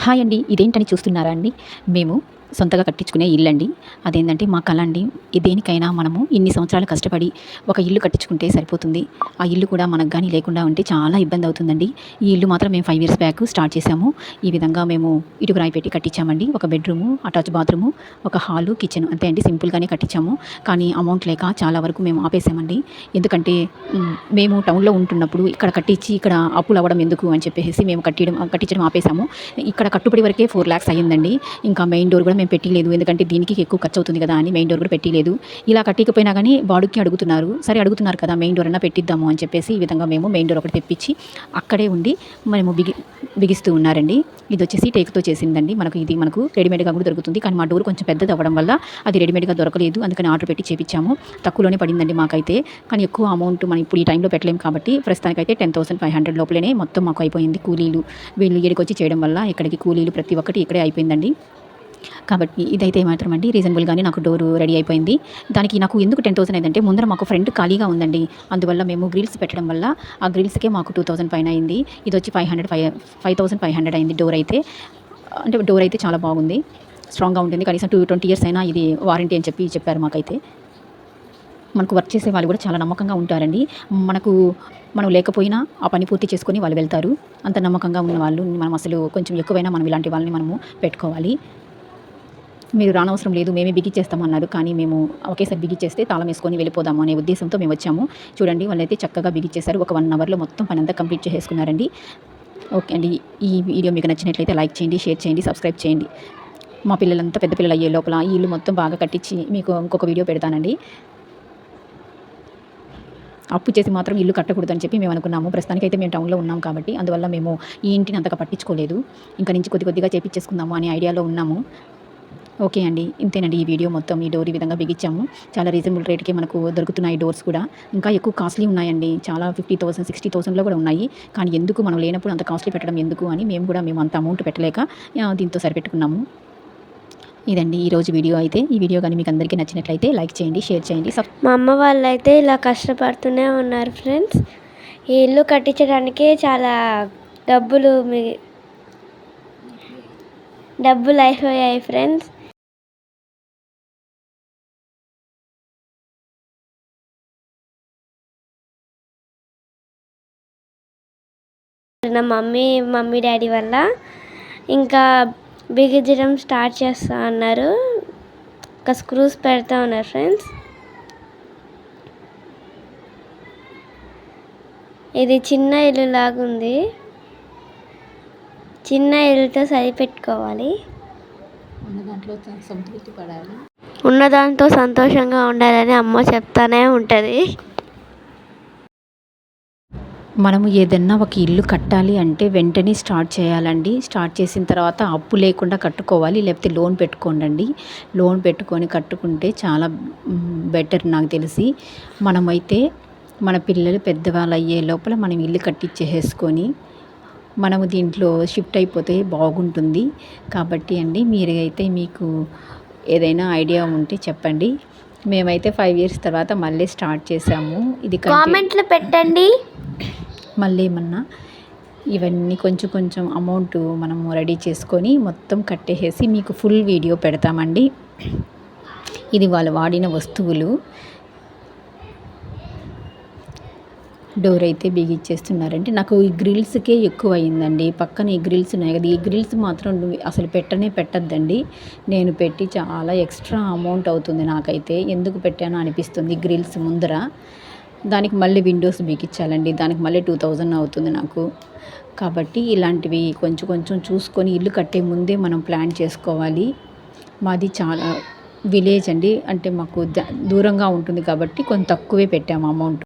Hi అండి ఇదేంటని చూస్తున్నారా అండి? మేము సొంతగా కట్టించుకునే ఇల్లు అండి అదేంటంటే మా కళ అండి. దేనికైనా మనము ఇన్ని సంవత్సరాలు కష్టపడి ఒక ఇల్లు కట్టించుకుంటే సరిపోతుంది. ఆ ఇల్లు కూడా మనకు కానీ లేకుండా ఉంటే చాలా ఇబ్బంది అవుతుందండి. ఈ ఇల్లు మాత్రం మేము ఫైవ్ ఇయర్స్ బ్యాక్ స్టార్ట్ చేసాము ఈ విధంగా మేము ఇటుకురాయి పెట్టి కట్టించామండి. ఒక బెడ్రూము అటాచ్ బాత్రూము ఒక హాలు కిచెన్ అంతే అండి. సింపుల్గానే కట్టించాము. కానీ అమౌంట్ లేక చాలా వరకు మేము ఆపేసామండి. ఎందుకంటే మేము టౌన్లో ఉంటున్నప్పుడు ఇక్కడ కట్టించి ఇక్కడ అప్పులు అవ్వడం ఎందుకు అని చెప్పేసి మేము కట్టించడం కట్టించడం ఆపేసాము. ఇక్కడ కట్టుబడి వరకే ఫోర్ ల్యాక్స్ అయ్యిందండి. ఇంకా మెయిన్ డోర్ కూడా మేము పెట్టలేదు. ఎందుకంటే దీనికి ఎక్కువ ఖర్చు అవుతుంది కదా అని మెయిన్ డోర్ కూడా పెట్టలేదు. ఇలా కట్టకపోయినా కానీ బాడుకి అడుగుతున్నారు. సరే అడుగుతున్నారు కదా మెయిన్ డోర్ అన్నా పెట్టిద్దాము అని చెప్పేసి ఈ విధంగా మేము మెయిన్ డోర్ ఒకటి తెప్పించి అక్కడే ఉండి మేము బిగి బిగిస్తూ ఉన్నారండి. ఇది వచ్చేసి టేక్తో చేసిందండి. మనకు ఇది మనకు రెడీమేడ్గా కూడా దొరుకుతుంది. కానీ మా డోర్ కొంచెం పెద్దది అవ్వడం వల్ల అది రెడీమేడ్గా దొరకలేదు. అందుకని ఆర్డర్ పెట్టి చేపించాము. తక్కువలోనే పడిందండి మాకైతే. కానీ ఎక్కువ అమౌంట్ మనం ఇప్పుడు ఈ టైంలో పెట్టలేము కాబట్టి ప్రస్తుతానికైతే టెన్ థౌసండ్ ఫైవ్ హండ్రెడ్ లోపలనే మొత్తం మాకు అయిపోయింది కూలీలు. వీళ్ళు ఇక్కడికి వచ్చి చేయడం వల్ల ఇక్కడికి కూలీలు ప్రతి ఒక్కటి ఇక్కడే అయిపోయిందండి. కాబట్టి ఇదైతే మాత్రం అండి రీజనబుల్గానే నాకు డోరు రెడీ అయిపోయింది. దానికి నాకు ఎందుకు టెన్ థౌసండ్ అయిందంటే ముందర మాకు ఫ్రంట్ ఖాళీగా ఉందండి. అందువల్ల మేము గ్రిల్స్ పెట్టడం వల్ల ఆ గ్రిల్స్కే మాకు టూ థౌసండ్ పైన అయింది. ఇది వచ్చి five hundred five five thousand five hundred అయింది డోర్ అయితే. అంటే డోర్ అయితే చాలా బాగుంది. స్ట్రాంగ్గా ఉంటుంది. కనీసం టూ ట్వంటీ ఇయర్స్ అయినా ఇది వారంటీ అని చెప్పి చెప్పారు మాకైతే. మనకు వర్క్ చేసే వాళ్ళు కూడా చాలా నమ్మకంగా ఉంటారండి. మనకు మనం లేకపోయినా ఆ పని పూర్తి చేసుకొని వాళ్ళు వెళ్తారు. అంత నమ్మకంగా ఉన్న వాళ్ళు మనం అసలు కొంచెం ఎక్కువైనా మనం ఇలాంటి వాళ్ళని మనము పెట్టుకోవాలి. మీరు రానవసరం లేదు మేమే బిగిచ్చేస్తామన్నారు కానీ మేము ఒకేసారి బిగిచ్చేస్తే తాళం వేసుకొని వెళ్ళిపోదాము అనే ఉద్దేశంతో మేము వచ్చాము. చూడండి వాళ్ళైతే చక్కగా బిగిచ్చేశారు ఒక వన్ అవర్లో మొత్తం పని అంతా కంప్లీట్ చేసేసుకున్నారండి. ఓకే అండి ఈ వీడియో మీకు నచ్చినట్లయితే లైక్ చేయండి షేర్ చేయండి సబ్స్క్రైబ్ చేయండి. మా పిల్లలంతా పెద్ద పిల్లలు అయ్యే లోపల ఈ ఇల్లు మొత్తం బాగా కట్టించి మీకు ఇంకొక వీడియో పెడతానండి. అప్పు చేసి మాత్రం ఇల్లు కట్టకూడదని చెప్పి మేము అనుకున్నాము. ప్రస్తుతానికైతే మేము టౌన్లో ఉన్నాం కాబట్టి అందువల్ల మేము ఈ ఇంటిని అంతగా పట్టించుకోలేదు. ఇంకా నుంచి కొద్ది కొద్దిగా చేపించేసుకుందాము అనే ఐడియాలో ఉన్నాము. ఓకే అండి. ఇంతేనండి ఈ వీడియో మొత్తం. ఈ డోర్ ఈ విధంగా బిగించాము. చాలా రీజనబుల్ రేట్కి మనకు దొరుకుతున్నాయి డోర్స్ కూడా. ఇంకా ఎక్కువ కాస్ట్లీ ఉన్నాయండి. చాలా ఫిఫ్టీ థౌసండ్ సిక్స్టీ థౌసండ్లో కూడా ఉన్నాయి. కానీ ఎందుకు మనం లేనప్పుడు అంత కాస్ట్లీ పెట్టడం ఎందుకు అని మేము కూడా మేము అంత అమౌంట్ పెట్టలేక దీంతో సరిపెట్టుకున్నాము. ఇదండి ఈరోజు వీడియో అయితే. ఈ వీడియో కానీ మీకు అందరికీ నచ్చినట్లయితే లైక్ చేయండి షేర్ చేయండి మా అమ్మ వాళ్ళైతే ఇలా కష్టపడుతూనే ఉన్నారు ఫ్రెండ్స్. ఈ ఇల్లు కట్టించడానికి చాలా డబ్బులు మీ డబ్బులు అయిపోయాయి ఫ్రెండ్స్. నా మమ్మీ మమ్మీ డాడీ వల్ల ఇంకా బిగించడం స్టార్ట్ చేస్తా అన్నారు. ఇంకా స్క్రూస్ పెడతా ఉన్నారు ఫ్రెండ్స్. ఇది చిన్న ఇల్లు లాగుంది చిన్న ఇల్లుతో సరిపెట్టుకోవాలి. ఉన్న దాంతో సంతోషంగా ఉండాలని అమ్మ చెప్తానే ఉంటుంది. మనము ఏదన్నా ఒక ఇల్లు కట్టాలి అంటే వెంటనే స్టార్ట్ చేయాలండి. స్టార్ట్ చేసిన తర్వాత అప్పు లేకుండా కట్టుకోవాలి లేకపోతే లోన్ పెట్టుకోండి లోన్ పెట్టుకొని కట్టుకుంటే చాలా బెటర్ నాకు తెలిసి. మనమైతే మన పిల్లలు పెద్దవాళ్ళు అయ్యే లోపల మనం ఇల్లు కట్టించేసుకొని మనము దీంట్లో షిఫ్ట్ అయిపోతే బాగుంటుంది. కాబట్టి అండి మీరు అయితే మీకు ఏదైనా ఐడియా ఉంటే చెప్పండి. మేమైతే ఫైవ్ ఇయర్స్ తర్వాత మళ్ళీ స్టార్ట్ చేసాము. ఇది కామెంట్లు పెట్టండి. మళ్ళీ ఏమన్నా ఇవన్నీ కొంచెం కొంచెం అమౌంట్ మనము రెడీ చేసుకొని మొత్తం కట్టేసి మీకు ఫుల్ వీడియో పెడతామండి. ఇది వాళ్ళు వాడిన వస్తువులు. డోర్ అయితే బిగిచ్చేస్తున్నారంటే నాకు ఈ గ్రిల్స్కే ఎక్కువ అయిందండి పక్కన ఈ గ్రిల్స్ ఉన్నాయి కదా ఈ గ్రిల్స్ మాత్రం అసలు పెట్టనే పెట్టద్దండి. నేను పెట్టి చాలా ఎక్స్ట్రా అమౌంట్ అవుతుంది నాకైతే. ఎందుకు పెట్టానో అనిపిస్తుంది గ్రిల్స్ ముందర. దానికి మళ్ళీ విండోస్ బిగించాలండి దానికి మళ్ళీ టూ థౌజండ్ అవుతుంది నాకు. కాబట్టి ఇలాంటివి కొంచెం కొంచెం చూసుకొని ఇల్లు కట్టే ముందే మనం ప్లాన్ చేసుకోవాలి. మాది చాలా విలేజ్ అండి. అంటే మాకు దూరంగా ఉంటుంది కాబట్టి కొంచెం తక్కువే పెట్టాము అమౌంట్.